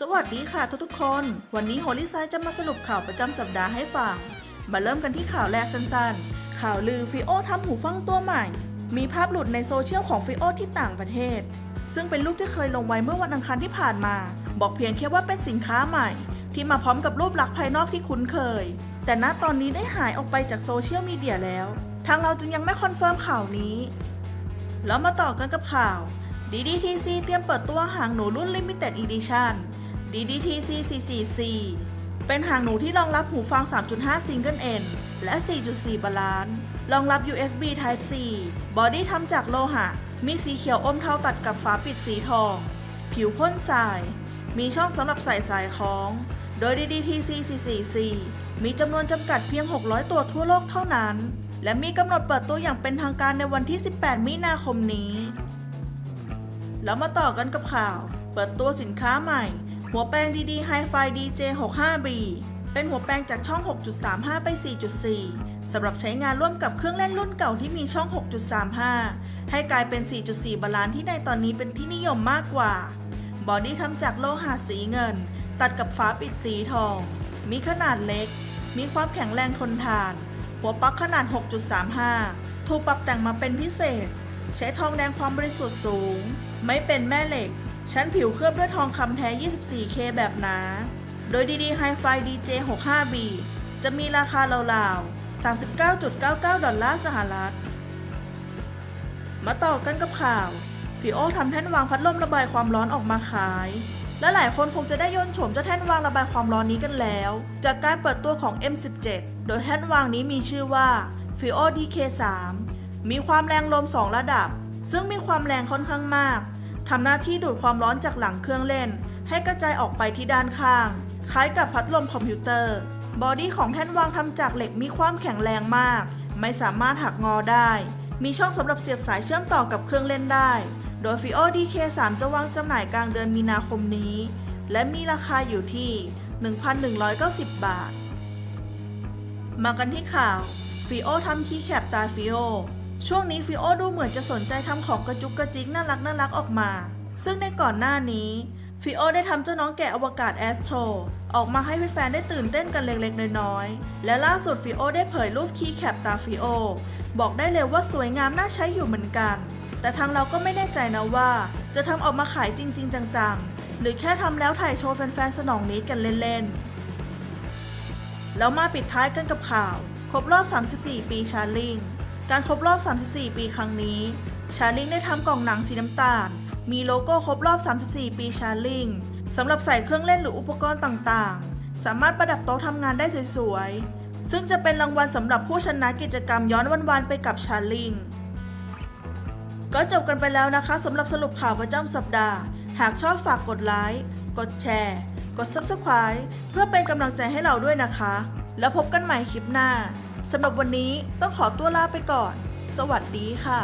สวัสดีค่ะทุกๆคน วันนี้โฮลิไซจะมาสรุปข่าวประจำสัปดาห์ให้ฟัง มาเริ่มกันที่ข่าวแรกสั้นๆ ข่าวลือฟิโอทำหูฟังตัวใหม่ มีภาพหลุดในโซเชียลของฟิโอที่ต่างประเทศ ซึ่งเป็นรูปที่เคยลงไว้เมื่อวันอังคารที่ผ่านมา บอกเพียงแค่ว่าเป็นสินค้าใหม่ ที่มาพร้อมกับรูปลักษณ์ภายนอกที่คุ้นเคย แต่ณตอนนี้ได้หายออกไปจากโซเชียลมีเดียแล้ว ทางเราจึงยังไม่คอนเฟิร์มข่าวนี้ แล้วมาต่อกันกับข่าว DDTC เตรียมเปิดตัวหางหนูรุ่น Limited Edition DDTC 444เป็นหางหนูที่รองรับหูฟัง 3.5 Single N และ 4.4 บาลานซ์รองรับ USB Type C บอดี้ทำจากโลหะ มีสีเขียวอมเทาตัดกับฝาปิดสีทอง ผิวพ่นทราย มีช่องสำหรับใส่สายคล้อง โดย DDTC 444มีจำนวนจำกัดเพียง 600 ตัวทั่วโลกเท่านั้น และมีกำหนดเปิดตัวอย่างเป็นทางการในวันที่ 18 มีนาคมนี้ แล้วมาต่อกันกับข่าว เปิดตัวสินค้าใหม่ หัวแปลงดีๆ Hi-Fi DJ 65B เป็นหัวแปลงจากช่อง 6.35 ไป 4.4 สำหรับใช้งานร่วมกับเครื่องเล่นรุ่นเก่าที่มีช่อง 6.35 ให้กลายเป็น 4.4 บาลานซ์ที่ในตอนนี้เป็นที่นิยมมากกว่า บอดี้ทำจากโลหะสีเงิน ตัดกับฝาปิดสีทอง มีขนาดเล็ก มีความแข็งแรงทนทาน หัวปลั๊กขนาด 6.35 ถูกปรับแต่งมาเป็นพิเศษ ใช้ทองแดงความบริสุทธิ์สูง ไม่เป็นแม่เหล็ก ชั้นผิวเคลือบด้วยทองคำแท้ 24K แบบหนา โดย DD Hi-Fi DJ 65B จะมีราคาราวๆ 39.99 ดอลลาร์สหรัฐ มาต่อกันกับข่าวฟิโอทำแท่นวางพัดลมระบายความร้อนออกมาขาย และหลายคนคงจะได้ย่นโฉมเจ้าแท่นวางระบายความร้อนนี้กันแล้ว จากการเปิดตัวของ M17 โดยแท่นวางนี้มีชื่อว่า f i o DK3 มีความแรงลม 2 ระดับ ซึ่งมีความแรงค่อนข้างมากทำหน้าที่ดูดความร้อนจากหลังเครื่องเล่น ให้กระจายออกไปที่ด้านข้าง คล้ายกับพัดลมคอมพิวเตอร์ บอดี้ของแท่นวางทำจากเหล็กมีความแข็งแรงมาก ไม่สามารถหักงอได้ มีช่องสำหรับเสียบสายเชื่อมต่อกับเครื่องเล่นได้ โดย Fio DK3 จะวางจำหน่ายกลางเดือนมีนาคมนี้ และมีราคาอยู่ที่ 1,190 บาท มากันที่ข่าวฟิโอทำคีย์แคปตาฟิโอช่วงนี้ฟิโอดูเหมือนจะสนใจทำของกระจุกกระจิกน่ารักน่ารักออกมา ซึ่งในก่อนหน้านี้ฟิโอได้ทำเจ้าน้องแกะอวกาศแอสโตรออกมาให้แฟนๆได้ตื่นเต้นกันเล็กๆ น้อยๆ และล่าสุดฟิโอได้เผยรูปคีย์แคปตาฟิโอบอกได้เลยว่าสวยงามน่าใช้อยู่เหมือนกัน แต่ทางเราก็ไม่แน่ใจนะว่า จะทำออกมาขายจริง ๆ จังๆ หรือแค่ทำแล้วถ่ายโชว์แฟนๆสนองนี้กันเล่นๆ แล้วมาปิดท้ายกันกับข่าว ครบรอบ 34 ปีชาลิง การครบรอบ 34 ปีครั้งนี้ ชาลิงได้ทำกล่องหนังสีน้ำตาล มีโลโก้ครบรอบ 34 ปีชาลิงสำหรับใส่เครื่องเล่นหรืออุปกรณ์ต่างๆ สามารถประดับโต๊ะทำงานได้สวยๆ ซึ่งจะเป็นรางวัลสำหรับผู้ชนะกิจกรรมย้อนวันๆไปกับชาลิง ก็จบกันไปแล้วนะคะสำหรับสรุปข่าวประจำสัปดาห์ หากชอบฝากกดไลค์กดแชร์ กด Subscribe เพื่อเป็นกำลังใจให้เราด้วยนะคะ แล้วพบกันใหม่คลิปหน้าสำหรับวันนี้ต้องขอตัวลาไปก่อน สวัสดีค่ะ